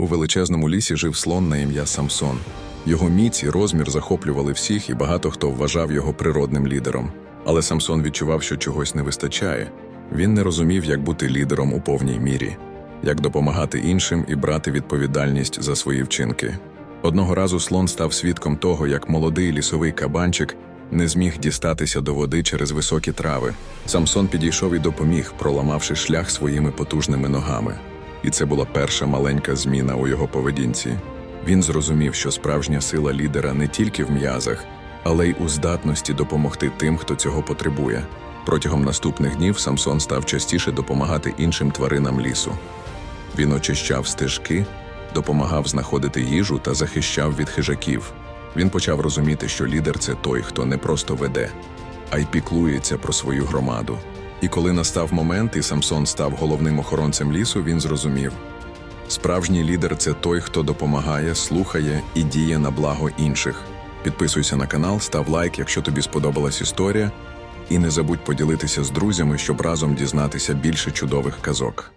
У величезному лісі жив слон на ім'я Самсон. Його міць і розмір захоплювали всіх, і багато хто вважав його природним лідером. Але Самсон відчував, що чогось не вистачає. Він не розумів, як бути лідером у повній мірі, як допомагати іншим і брати відповідальність за свої вчинки. Одного разу слон став свідком того, як молодий лісовий кабанчик не зміг дістатися до води через високі трави. Самсон підійшов і допоміг, проламавши шлях своїми потужними ногами. І це була перша маленька зміна у його поведінці. Він зрозумів, що справжня сила лідера не тільки в м'язах, але й у здатності допомогти тим, хто цього потребує. Протягом наступних днів Самсон став частіше допомагати іншим тваринам лісу. Він очищав стежки, допомагав знаходити їжу та захищав від хижаків. Він почав розуміти, що лідер це той, хто не просто веде, а й піклується про свою громаду. І коли настав момент, і Самсон став головним охоронцем лісу, він зрозумів: справжній лідер це той, хто допомагає, слухає і діє на благо інших. Підписуйся на канал, став лайк, якщо тобі сподобалась історія, і не забудь поділитися з друзями, щоб разом дізнатися більше чудових казок.